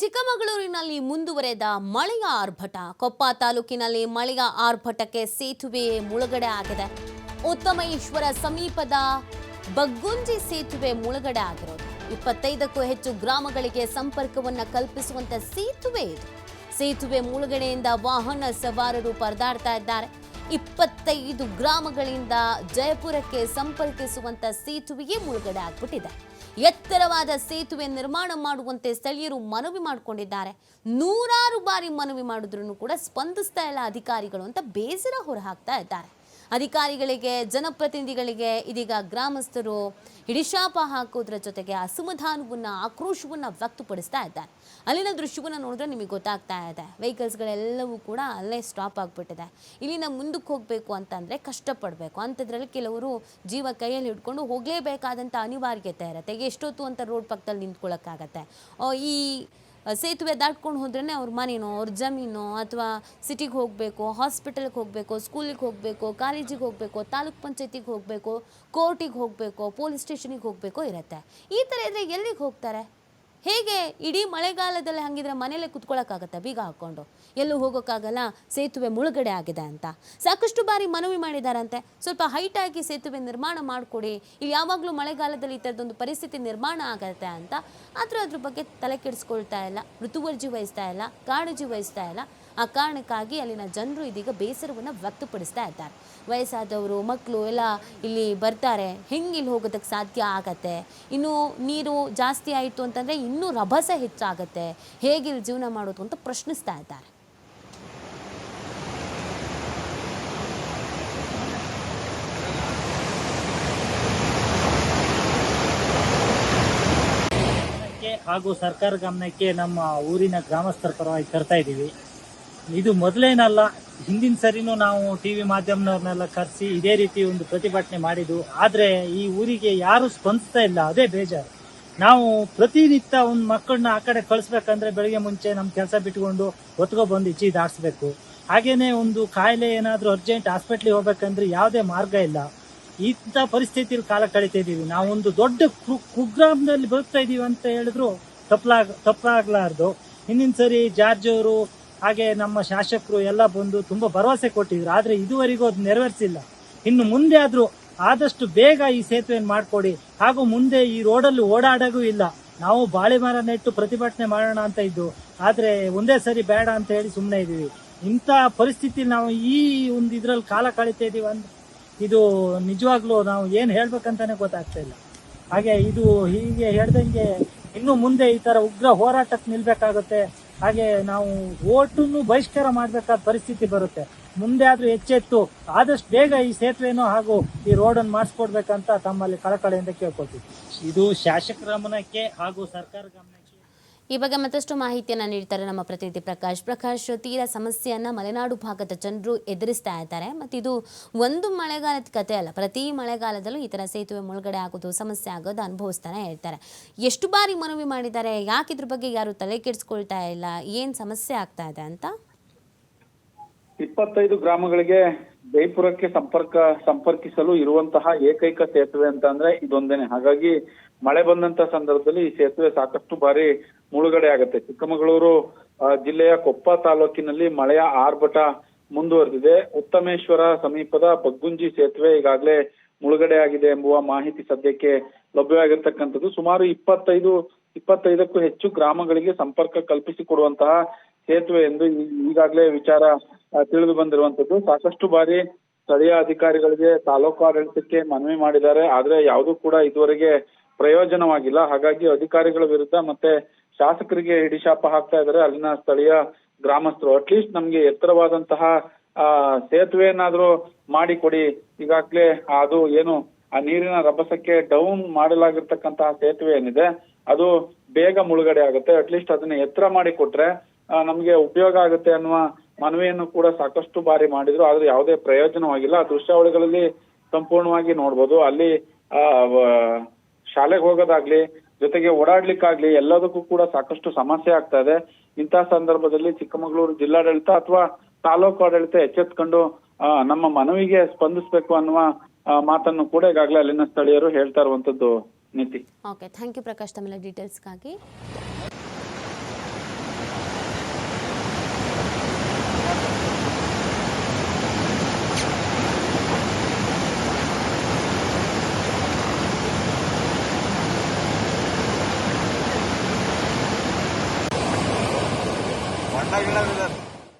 ಚಿಕ್ಕಮಗಳೂರಿನಲ್ಲಿ ಮುಂದುವರೆದ ಮಳೆಯ ಆರ್ಭಟ. ಕೊಪ್ಪ ತಾಲೂಕಿನಲ್ಲಿ ಮಳೆಯ ಆರ್ಭಟಕ್ಕೆ ಸೇತುವೆ ಮುಳುಗಡೆ ಆಗಿದೆ. ಉತ್ತಮೇಶ್ವರ ಸಮೀಪದ ಬಗ್ಗುಂಜಿ ಸೇತುವೆ ಮುಳುಗಡೆ ಆಗಿರೋದು. ಇಪ್ಪತ್ತೈದಕ್ಕೂ ಹೆಚ್ಚು ಗ್ರಾಮಗಳಿಗೆ ಸಂಪರ್ಕವನ್ನು ಕಲ್ಪಿಸುವಂತ ಸೇತುವೆ ಇದು. ಸೇತುವೆ ಮುಳುಗಡೆಯಿಂದ ವಾಹನ ಸವಾರರು ಪರದಾಡ್ತಾ ಇದ್ದಾರೆ. ಇಪ್ಪತ್ತೈದು ಗ್ರಾಮಗಳಿಂದ ಜಯಪುರಕ್ಕೆ ಸಂಪರ್ಕಿಸುವಂತ ಸೇತುವೆಯೇ ಮುಳುಗಡೆ ಆಗ್ಬಿಟ್ಟಿದೆ. ಎತ್ತರವಾದ ಸೇತುವೆ ನಿರ್ಮಾಣ ಮಾಡುವಂತೆ ಸ್ಥಳೀಯರು ಮನವಿ ಮಾಡಿಕೊಂಡಿದ್ದಾರೆ. ನೂರಾರು ಬಾರಿ ಮನವಿ ಮಾಡಿದ್ರು ಕೂಡ ಸ್ಪಂದಿಸ್ತಾ ಇಲ್ಲ ಅಧಿಕಾರಿಗಳು ಅಂತ ಬೇಸರ ಹೊರಹಾಕ್ತಾ ಇದ್ದಾರೆ. ಅಧಿಕಾರಿಗಳಿಗೆ, ಜನಪ್ರತಿನಿಧಿಗಳಿಗೆ ಇದೀಗ ಗ್ರಾಮಸ್ಥರು ಹಿಡಿಶಾಪ ಹಾಕೋದ್ರ ಜೊತೆಗೆ ಅಸಮಾಧಾನವನ್ನು, ಆಕ್ರೋಶವನ್ನ ವ್ಯಕ್ತಪಡಿಸ್ತಾ ಇದ್ದಾರೆ. ಅಲ್ಲಿನ ದೃಶ್ಯವನ್ನ ನೋಡಿದ್ರೆ ನಿಮಗೆ ಗೊತ್ತಾಗ್ತಾ ಇದೆ. ವೆಹಿಕಲ್ಸ್ಗಳೆಲ್ಲವೂ ಕೂಡ ಅಲ್ಲೇ ಸ್ಟಾಪ್ ಆಗಿಬಿಟ್ಟಿದೆ. ಇಲ್ಲಿನ ಮುಂದಕ್ಕೆ ಹೋಗಬೇಕು ಅಂತಂದರೆ ಕಷ್ಟಪಡಬೇಕು. ಅಂಥದ್ರಲ್ಲಿ ಕೆಲವರು ಜೀವ ಕೈಯಲ್ಲಿ ಹಿಡ್ಕೊಂಡು ಹೋಗಲೇಬೇಕಾದಂಥ ಅನಿವಾರ್ಯತೆ ಇರುತ್ತೆ. ಎಷ್ಟೊತ್ತು ಅಂತ ರೋಡ್ ಪಕ್ಕದಲ್ಲಿ ನಿಂತ್ಕೊಳ್ಳೋಕ್ಕಾಗತ್ತೆ ಈ ಸೇತುವೆ ದಾಟ್ಕೊಂಡು ಹೋದ್ರೇ ಅವ್ರ ಮನೆನೋ, ಅವ್ರ ಜಮೀನೋ, ಅಥವಾ ಸಿಟಿಗೆ ಹೋಗಬೇಕು ಹಾಸ್ಪಿಟಲ್ಗೆ ಹೋಗಬೇಕು ಸ್ಕೂಲಿಗೆ ಹೋಗಬೇಕು ಕಾಲೇಜಿಗೆ ಹೋಗಬೇಕು, ತಾಲೂಕ್ ಪಂಚಾಯತಿಗೆ ಹೋಗಬೇಕು ಕೋರ್ಟಿಗೆ ಹೋಗಬೇಕು ಪೊಲೀಸ್ ಸ್ಟೇಷನಿಗೆ ಹೋಗಬೇಕು ಇರುತ್ತೆ. ಈ ಥರ ಇದ್ರೆ ಎಲ್ಲಿಗೆ ಹೋಗ್ತಾರೆ? ಹೇಗೆ ಇಡೀ ಮಳೆಗಾಲದಲ್ಲಿ ಹಂಗಿದ್ರೆ ಮನೇಲೆ ಕುತ್ಕೊಳ್ಳೋಕ್ಕಾಗತ್ತಾ ಬೀಗ ಹಾಕ್ಕೊಂಡು. ಎಲ್ಲೂ ಹೋಗೋಕ್ಕಾಗಲ್ಲ, ಸೇತುವೆ ಮುಳುಗಡೆ ಆಗಿದೆ ಅಂತ. ಸಾಕಷ್ಟು ಬಾರಿ ಮನವಿ ಮಾಡಿದಾರಂತೆ. ಸ್ವಲ್ಪ ಹೈಟ್ ಆಗಿ ಸೇತುವೆ ನಿರ್ಮಾಣ ಮಾಡಿಕೊಡಿ. ಇಲ್ಲಿ ಯಾವಾಗಲೂ ಮಳೆಗಾಲದಲ್ಲಿ ಈ ಥರದೊಂದು ಪರಿಸ್ಥಿತಿ ನಿರ್ಮಾಣ ಆಗತ್ತೆ ಅಂತ. ಆದರೂ ಅದ್ರ ಬಗ್ಗೆ ತಲೆ ಕೆಡಿಸ್ಕೊಳ್ತಾ ಇಲ್ಲ, ಋತುವರ್ಜಿ ವಹಿಸ್ತಾ ಇಲ್ಲ, ಕಾಳಜಿ ವಹಿಸ್ತಾ ಇಲ್ಲ. ಆ ಕಾರಣಕ್ಕಾಗಿ ಅಲ್ಲಿನ ಜನರು ಇದೀಗ ಬೇಸರವನ್ನು ವ್ಯಕ್ತಪಡಿಸ್ತಾ ಇದ್ದಾರೆ. ವಯಸ್ಸಾದವರು ಮಕ್ಕಳು ಎಲ್ಲ ಇಲ್ಲಿ ಬರ್ತಾರೆ. ಹೆಂಗೆ ಇಲ್ಲಿ ಹೋಗೋದಕ್ಕೆ ಸಾಧ್ಯ ಆಗತ್ತೆ? ಇನ್ನು ನೀರು ಜಾಸ್ತಿ ಆಯಿತು ಅಂತಂದರೆ ಇನ್ನೂ ರಭಸ ಹೆಚ್ಚಾಗತ್ತೆ. ಹೇಗೆ ಇಲ್ಲಿ ಜೀವನ ಮಾಡೋದು ಅಂತ ಪ್ರಶ್ನಿಸ್ತಾ ಇದ್ದಾರೆ. ಹಾಗೂ ಸರ್ಕಾರ ಗಮನಕ್ಕೆ ನಮ್ಮ ಊರಿನ ಗ್ರಾಮಸ್ಥರ ಪರವಾಗಿ ತರ್ತಾ ಇದ್ದೀವಿ. ಇದು ಮೊದಲೇನಲ್ಲ, ಹಿಂದಿನ ಸರಿನೂ ನಾವು ಟಿವಿ ಮಾಧ್ಯಮದವ್ರನ್ನೆಲ್ಲ ಕರೆಸಿ ಇದೇ ರೀತಿ ಒಂದು ಪ್ರತಿಭಟನೆ ಮಾಡಿದ್ದು. ಆದರೆ ಈ ಊರಿಗೆ ಯಾರು ಸ್ಪಂದಿಸ್ತಾ ಇಲ್ಲ, ಅದೇ ಬೇಜಾರು. ನಾವು ಪ್ರತಿನಿತ್ಯ ಒಂದು ಮಕ್ಕಳನ್ನ ಆ ಕಡೆ ಕಳಿಸ್ಬೇಕಂದ್ರೆ ಬೆಳಿಗ್ಗೆ ಮುಂಚೆ ನಮ್ಮ ಕೆಲಸ ಬಿಟ್ಕೊಂಡು ಬಂದು ಇಚ್ಚಿ ದಾಟಿಸ್ಬೇಕು. ಹಾಗೇನೆ ಒಂದು ಕಾಯಿಲೆ ಏನಾದರೂ ಅರ್ಜೆಂಟ್ ಹಾಸ್ಪಿಟ್ಲಿಗೆ ಹೋಗ್ಬೇಕಂದ್ರೆ ಯಾವುದೇ ಮಾರ್ಗ ಇಲ್ಲ. ಇಂಥ ಪರಿಸ್ಥಿತಿಯಲ್ಲಿ ಕಾಲ ಕಳೀತಾ ಇದ್ದೀವಿ ನಾವೊಂದು ದೊಡ್ಡ ಕು- ಕುಗ್ರಾಮದಲ್ಲಿ ಬದುಕ್ತಾ ಇದ್ದೀವಿ ಅಂತ ಹೇಳಿದ್ರು ತಪ್ಪಲಾಗ ತಪ್ಪಾಗಲಾರದು ಹಿಂದಿನ ಸರಿ ಜಾರ್ಜ್ ಅವರು ಹಾಗೆ ನಮ್ಮ ಶಾಸಕರು ಎಲ್ಲ ಬಂದು ತುಂಬಾ ಭರವಸೆ ಕೊಟ್ಟಿದ್ರು. ಆದ್ರೆ ಇದುವರೆಗೂ ಅದು ನೆರವೇರಿಸಿಲ್ಲ. ಇನ್ನು ಮುಂದೆ ಆದ್ರೂ ಆದಷ್ಟು ಬೇಗ ಈ ಸೇತುವೆಯನ್ನು ಮಾಡಿಕೊಡಿ. ಹಾಗೂ ಮುಂದೆ ಈ ರೋಡಲ್ಲಿ ಓಡಾಡಗೂ ಇಲ್ಲ. ನಾವು ಬಾಳೆ ಮರ ನೆಟ್ಟು ಪ್ರತಿಭಟನೆ ಮಾಡೋಣ ಅಂತ ಇದ್ದು, ಆದ್ರೆ ಒಂದೇ ಸರಿ ಬೇಡ ಅಂತ ಹೇಳಿ ಸುಮ್ಮನೆ ಇದೀವಿ ಇಂಥ ಪರಿಸ್ಥಿತಿ ನಾವು ಈ ಒಂದು ಇದ್ರಲ್ಲಿ ಕಾಲ ಕಳೀತಾ ಇದೀವಿ ಅಂದ್ರೆ ಇದು ನಿಜವಾಗ್ಲೂ ನಾವು ಏನು ಹೇಳ್ಬೇಕಂತಾನೆ ಗೊತ್ತಾಗ್ತಾ ಇಲ್ಲ. ಹಾಗೆ ಇದು ಹೀಗೆ ಹೇಳ್ದಂಗೆ ಇನ್ನು ಮುಂದೆ ಈ ತರ ಉಗ್ರ ಹೋರಾಟಕ್ಕೆ ನಿಲ್ಬೇಕಾಗುತ್ತೆ. ಹಾಗೆ ನಾವು ಓಟನ್ನು ಬಹಿಷ್ಕಾರ ಮಾಡಬೇಕಾದ ಪರಿಸ್ಥಿತಿ ಬರುತ್ತೆ. ಮುಂದೆ ಆದ್ರೂ ಎಚ್ಚೆತ್ತು, ಆದಷ್ಟು ಬೇಗ ಈ ಸೇತುವೆನೋ ಹಾಗೂ ಈ ರೋಡನ್ನು ಮಾಡಿಸ್ಕೊಡ್ಬೇಕಂತ ತಮ್ಮಲ್ಲಿ ಕಳಕಳಿಯಿಂದ ಕೇಳ್ಕೊಳ್ತೀವಿ. ಇದು ಶಾಸಕರ ಗಮನಕ್ಕೆ ಹಾಗೂ ಸರ್ಕಾರ ಗಮನಕ್ಕೆ ಈ ಬಗ್ಗೆ ಮತ್ತಷ್ಟು ಮಾಹಿತಿಯನ್ನು ನೀಡ್ತಾರೆ ನಮ್ಮ ಪ್ರತಿನಿಧಿ ಪ್ರಕಾಶ್. ಪ್ರಕಾಶ್, ತೀರಾ ಸಮಸ್ಯೆಯನ್ನ ಮಲೆನಾಡು ಭಾಗದ ಜನರು ಎದುರಿಸ್ತಾ ಇದ್ದಾರೆ. ಮತ್ತು ಇದು ಒಂದು ಮಳೆಗಾಲದ ಕತೆ ಅಲ್ಲ, ಪ್ರತಿ ಮಳೆಗಾಲದಲ್ಲೂ ಈ ಥರ ಸೇತುವೆ ಮುಳುಗಡೆ ಆಗೋದು, ಸಮಸ್ಯೆ ಆಗೋದು ಅನುಭವಿಸ್ತಾನೆ ಇರ್ತಾರೆ ಎಷ್ಟು ಬಾರಿ ಮನವಿ ಮಾಡಿದ್ದಾರೆ, ಯಾಕೆ ಇದ್ರ ಬಗ್ಗೆ ಯಾರು ತಲೆ ಕೆಡಿಸ್ಕೊಳ್ತಾ ಇಲ್ಲ, ಏನು ಸಮಸ್ಯೆ ಆಗ್ತಾ ಇದೆ ಅಂತ? ಇಪ್ಪತ್ತೈದು ಗ್ರಾಮಗಳಿಗೆ ಜೈಪುರಕ್ಕೆ ಸಂಪರ್ಕ, ಸಂಪರ್ಕಿಸಲು ಇರುವಂತಹ ಏಕೈಕ ಸೇತುವೆ ಅಂತ ಅಂದ್ರೆ ಇದೊಂದೇನೆ. ಹಾಗಾಗಿ ಮಳೆ ಬಂದಂತ ಸಂದರ್ಭದಲ್ಲಿ ಈ ಸೇತುವೆ ಸಾಕಷ್ಟು ಬಾರಿ ಮುಳುಗಡೆ ಆಗುತ್ತೆ. ಚಿಕ್ಕಮಗಳೂರು ಜಿಲ್ಲೆಯ ಕೊಪ್ಪ ತಾಲೂಕಿನಲ್ಲಿ ಮಳೆಯ ಆರ್ಭಟ ಮುಂದುವರೆದಿದೆ. ಉತ್ತಮೇಶ್ವರ ಸಮೀಪದ ಬಗ್ಗುಂಜಿ ಸೇತುವೆ ಈಗಾಗಲೇ ಮುಳುಗಡೆ ಆಗಿದೆ ಎಂಬುವ ಮಾಹಿತಿ ಸದ್ಯಕ್ಕೆ ಲಭ್ಯವಾಗಿರ್ತಕ್ಕಂಥದ್ದು. ಸುಮಾರು ಇಪ್ಪತ್ತೈದು, ಇಪ್ಪತ್ತೈದಕ್ಕೂ ಹೆಚ್ಚು ಗ್ರಾಮಗಳಿಗೆ ಸಂಪರ್ಕ ಕಲ್ಪಿಸಿಕೊಡುವಂತಹ ಸೇತುವೆ ಎಂದು ಈಗಾಗಲೇ ವಿಚಾರ ತಿಳಿದು ಬಂದಿರುವಂತದ್ದು ಸಾಕಷ್ಟು ಬಾರಿ ಸ್ಥಳೀಯ ಅಧಿಕಾರಿಗಳಿಗೆ ತಾಲೂಕು ಆಡಳಿತಕ್ಕೆ ಮನವಿ ಮಾಡಿದ್ದಾರೆ. ಆದ್ರೆ ಯಾವುದೂ ಕೂಡ ಇದುವರೆಗೆ ಪ್ರಯೋಜನವಾಗಿಲ್ಲ. ಹಾಗಾಗಿ ಅಧಿಕಾರಿಗಳ ವಿರುದ್ಧ ಮತ್ತೆ ಶಾಸಕರಿಗೆ ಹಿಡಿಶಾಪ ಹಾಕ್ತಾ ಇದ್ದಾರೆ. ಅಲ್ಲಿನ ಸ್ಥಳೀಯ ಗ್ರಾಮಸ್ಥರು. ಅಟ್ಲೀಸ್ಟ್ ನಮ್ಗೆ ಎತ್ತರವಾದಂತಹ, ಆ, ಸೇತುವೆಯನ್ನಾದ್ರೂ ಮಾಡಿಕೊಡಿ. ಈಗಾಗ್ಲೇ ಅದು ಏನು, ಆ ನೀರಿನ ರಭಸಕ್ಕೆ ಡೌನ್ ಮಾಡಲಾಗಿರ್ತಕ್ಕಂತಹ ಸೇತುವೆ ಏನಿದೆ, ಅದು ಬೇಗ ಮುಳುಗಡೆ ಆಗುತ್ತೆ. ಅಟ್ಲೀಸ್ಟ್ ಅದನ್ನ ಎತ್ತರ ಮಾಡಿ ಕೊಟ್ರೆ ನಮ್ಗೆ ಉಪಯೋಗ ಆಗುತ್ತೆ ಅನ್ನುವ ಮನವಿಯನ್ನು ಕೂಡ ಸಾಕಷ್ಟು ಬಾರಿ ಮಾಡಿದ್ರು. ಆದ್ರೆ ಯಾವುದೇ ಪ್ರಯೋಜನವಾಗಿಲ್ಲ. ದೃಶ್ಯಾವಳಿಗಳಲ್ಲಿ ಸಂಪೂರ್ಣವಾಗಿ ನೋಡ್ಬೋದು. ಅಲ್ಲಿ, ಆ ಶಾಲೆಗೆ ಹೋಗೋದಾಗ್ಲಿ ಜೊತೆಗೆ ಓಡಾಡ್ಲಿಕ್ಕಾಗ್ಲಿ ಎಲ್ಲದಕ್ಕೂ ಕೂಡ ಸಾಕಷ್ಟು ಸಮಸ್ಯೆ ಆಗ್ತಾ ಇದೆ. ಇಂತಹ ಸಂದರ್ಭದಲ್ಲಿ ಚಿಕ್ಕಮಗಳೂರು ಜಿಲ್ಲಾಡಳಿತ ಅಥವಾ ತಾಲೂಕು ಆಡಳಿತ ಎಚ್ಚೆತ್ಕೊಂಡು ನಮ್ಮ ಮನವಿಗೆ ಸ್ಪಂದಿಸಬೇಕು ಅನ್ನುವ ಮಾತನ್ನು ಕೂಡ ಈಗಾಗಲೇ ಅಲ್ಲಿನ ಸ್ಥಳೀಯರು ಹೇಳ್ತಾ ಇರುವಂತದ್ದು ನೀತಿ. ಓಕೆ ಥ್ಯಾಂಕ್ ಯು ಪ್ರಕಾಶ್ ತಮ್ಮೆಲ್ಲ ಡೀಟೇಲ್ಸ್ಗಾಗಿ Tayo lang lang.